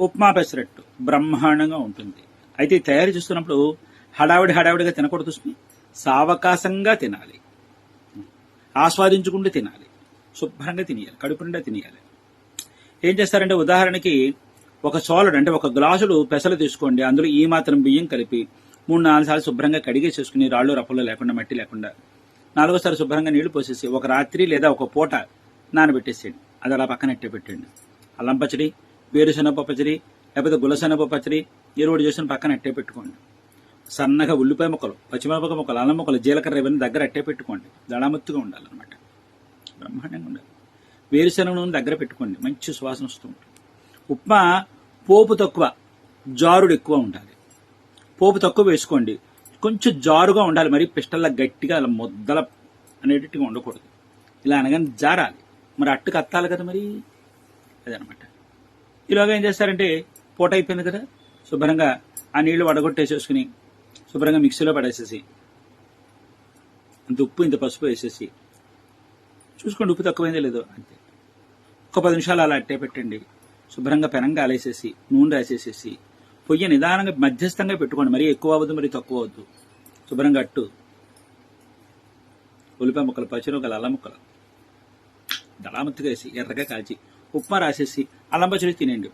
ఉప్మా పెసరట్టు బ్రహ్మాండంగా ఉంటుంది. అయితే తయారు చేస్తున్నప్పుడు హడావిడి హడావిడిగా తినకూడదు సుమి. సావకాశంగా తినాలి. ఆస్వాదించుకుంటూ తినాలి. శుభ్రంగా తినేయాలి. కడుపు నిండా తినేయాలి. ఏం చేస్తారంటే ఉదాహరణకి ఒక సోలడు అంటే ఒక గ్లాసులు పెసలు తీసుకోండి. అందులో ఈ మాత్రం బియ్యం కలిపి మూడు నాలుగు సార్లు శుభ్రంగా కడిగేసేసుకుని రాళ్ళు రప్పలు లేకుండా మట్టి లేకుండా నాలుగోసారి శుభ్రంగా నీళ్ళు పోసేసి ఒక రాత్రి లేదా ఒక పూట నానబెట్టేసేయండి. అది అలా పక్కనట్టే పెట్టండి అల్లం పచ్చడి వేరుశనగ పచ్చడి లేకపోతే గులశనగ పచ్చడి ఈ రోడ్డు చేసిన పక్కన అట్టే పెట్టుకోండి. సన్నగా ఉల్లిపాయ ముక్కలు పచ్చిమిరపకాయ ముక్కలు అల్లం ముక్కలు జీలకర్ర ఇవన్నీ దగ్గర అట్టే పెట్టుకోండి. దడామత్తుగా ఉండాలన్నమాట. బ్రహ్మాండంగా ఉండాలి. వేరుశనగ నూనె దగ్గర పెట్టుకోండి. మంచి సువాసన వస్తూ ఉంటుంది. ఉప్మా పోపు తక్కువ జారుడు ఎక్కువ ఉండాలి. పోపు తక్కువ వేసుకోండి. కొంచెం జారుగా ఉండాలి. మరి పిస్టల్లా గట్టిగా అలా ముద్దల అనేటట్టుగా ఉండకూడదు. ఇలా అనగానే జారాలి. మరి అట్టుకు అత్తాలి కదా మరి? అదనమాట. ఈలోగా ఏం చేస్తారంటే పూట అయిపోయింది కదా? శుభ్రంగా ఆ నీళ్ళు వడగొట్టేసేసుకుని శుభ్రంగా మిక్సీలో పడేసేసి అంత ఉప్పు ఇంత పసుపు వేసేసి. చూసుకోండి ఉప్పు తక్కువైందో లేదో? అంతే. ఒక పది నిమిషాలు అలా అట్టే పెట్టండి. శుభ్రంగా పెనంగా అలేసేసి నూనె రాసేసేసి. పొయ్యి నిదానంగా మధ్యస్థంగా పెట్టుకోండి. మరీ ఎక్కువ అవ్వదు మరి తక్కువ అవద్దు శుభ్రంగా అట్టు. ఉల్లిపాయ ముక్కలు పచ్చిరొక్కలు అల్ల ముక్కలు. దళామత్తుగా వేసి ఎర్రగా కాల్చి ఉప్మా రాసేసి అల్లం పచ్చడి తినండి